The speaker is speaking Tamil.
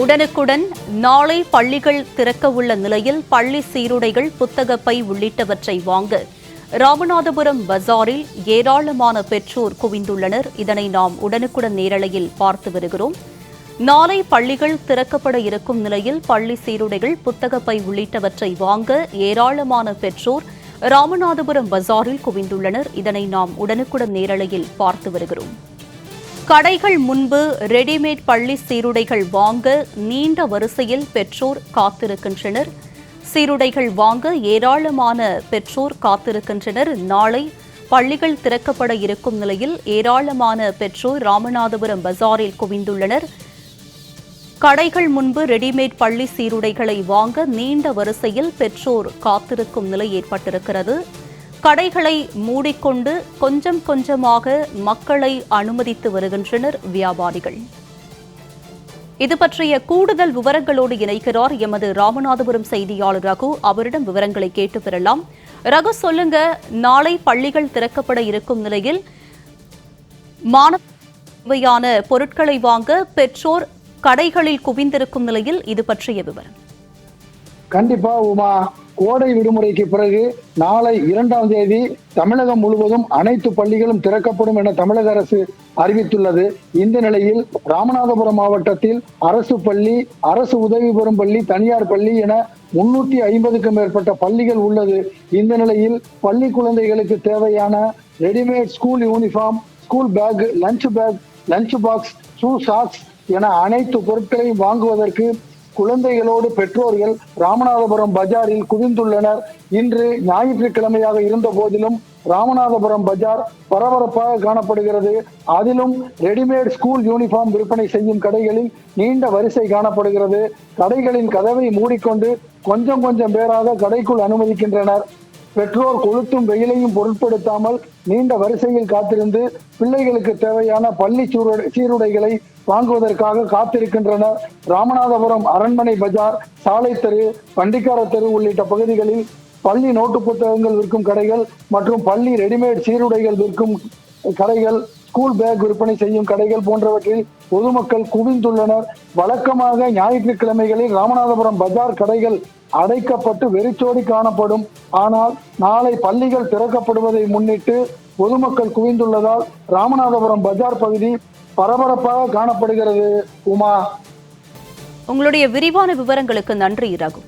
உடனுக்குடன் நாளை பள்ளிகள் திறக்க உள்ள நிலையில் பள்ளி சீருடைகள் புத்தகப்பை உள்ளிட்டவற்றை வாங்க ராமநாதபுரம் பஜாரில் ஏராளமான பெற்றோர் குவிந்துள்ளனர். இதனை நாம் உடனுக்குடன் நேரலையில் பார்த்து வருகிறோம். நாளை பள்ளிகள் திறக்கப்பட இருக்கும் நிலையில் பள்ளி சீருடைகள் புத்தகப்பை உள்ளிட்டவற்றை வாங்க ஏராளமான பெற்றோர் ராமநாதபுரம் பஜாரில் குவிந்துள்ளனர். இதனை நாம் உடனுக்குடன் நேரலையில் பார்த்து வருகிறோம். கடைகள் முன்பு ரெடிமேட் பள்ளி சீருடைகள் வாங்க நீண்ட வரிசையில் பெற்றோர் காத்திருக்கின்றனர். சீருடைகள் வாங்க ஏராளமான பெற்றோர் காத்திருக்கின்றனர். நாளை பள்ளிகள் திறக்கப்பட இருக்கும் நிலையில் ஏராளமான பெற்றோர் ராமநாதபுரம் பஜாரில் குவிந்துள்ளனர். கடைகள் முன்பு ரெடிமேட் பள்ளி சீருடைகளை வாங்க நீண்ட வரிசையில் பெற்றோர் காத்திருக்கும் நிலை ஏற்பட்டிருக்கிறது. கடைகளை மூடிக்கொண்டு கொஞ்சம் கொஞ்சமாக மக்களை அனுமதித்து வருகின்றனர் வியாபாரிகள். இது பற்றிய கூடுதல் விவரங்களோடு இணைக்கிறார் எமது ராமநாதபுரம் செய்தியாளர் ரகு. அவரிடம் விவரங்களை கேட்டு பெறலாம். ரகு சொல்லுங்க நாளை பள்ளிகள் திறக்கப்பட இருக்கும் நிலையில் மாணவ பொருட்களை வாங்க பெற்றோர் கடைகளில் குவிந்திருக்கும் நிலையில் இது பற்றிய விவரம். கண்டிப்பா உமா கோடை விடுமுறைக்கு பிறகு நாளை இரண்டாம் தேதி தமிழகம் முழுவதும் அனைத்து பள்ளிகளும் திறக்கப்படும் என தமிழக அரசு அறிவித்துள்ளது. இந்த நிலையில் ராமநாதபுரம் மாவட்டத்தில் அரசு பள்ளி அரசு உதவி பெறும் பள்ளி தனியார் பள்ளி என முன்னூத்தி ஐம்பதுக்கும் மேற்பட்ட பள்ளிகள் உள்ளது. இந்த நிலையில் பள்ளி குழந்தைகளுக்கு தேவையான readymade school uniform school bag lunch bag lunch box shoe socks என அனைத்து பொருட்களையும் வாங்குவதற்கு குழந்தைகளோடு பெற்றோர்கள் ராமநாதபுரம் பஜாரில் குவிந்துள்ளனர். இன்று ஞாயிற்றுக்கிழமையாக இருந்த போதிலும் ராமநாதபுரம் பஜார் பரபரப்பாக காணப்படுகிறது. அதிலும் ரெடிமேட் ஸ்கூல் யூனிஃபார்ம் விற்பனை செய்யும் கடைகளில் நீண்ட வரிசை காணப்படுகிறது. கடைகளின் கதவை மூடிக்கொண்டு கொஞ்சம் கொஞ்சம் பேராக கடைக்குள் அனுமதிக்கின்றனர். பெற்றோர் கொளுத்தும் வெயிலையும் பொருட்படுத்தாமல் நீண்ட வரிசையில் காத்திருந்து பிள்ளைகளுக்கு தேவையான பள்ளி சீருடை சீருடைகளை வாங்குவதற்காக காத்திருக்கின்றனர் ராமநாதபுரம் அரண்மனை பஜார் சாலை தெரு பண்டிக்கார தெரு உள்ளிட்ட பகுதிகளில் பள்ளி நோட்டு புத்தகங்கள் விற்கும் கடைகள் மற்றும் பள்ளி ரெடிமேட் சீருடைகள் விற்கும் கடைகள் ஸ்கூல் பேக் விற்பனை செய்யும் கடைகள் போன்றவற்றில் பொதுமக்கள் குவிந்துள்ளனர். வழக்கமாக ஞாயிற்றுக்கிழமைகளில் ராமநாதபுரம் பஜார் கடைகள் அடைக்கப்பட்டு வெறிச்சோடி காணப்படும். ஆனால் நாளை பள்ளிகள் திறக்கப்படுவதை முன்னிட்டு பொதுமக்கள் குவிந்துள்ளதால் ராமநாதபுரம் பஜார் பகுதி பரபரப்பாக காணப்படுகிறது. உமா. உங்களுடைய விரிவான விவரங்களுக்கு நன்றி ரகு.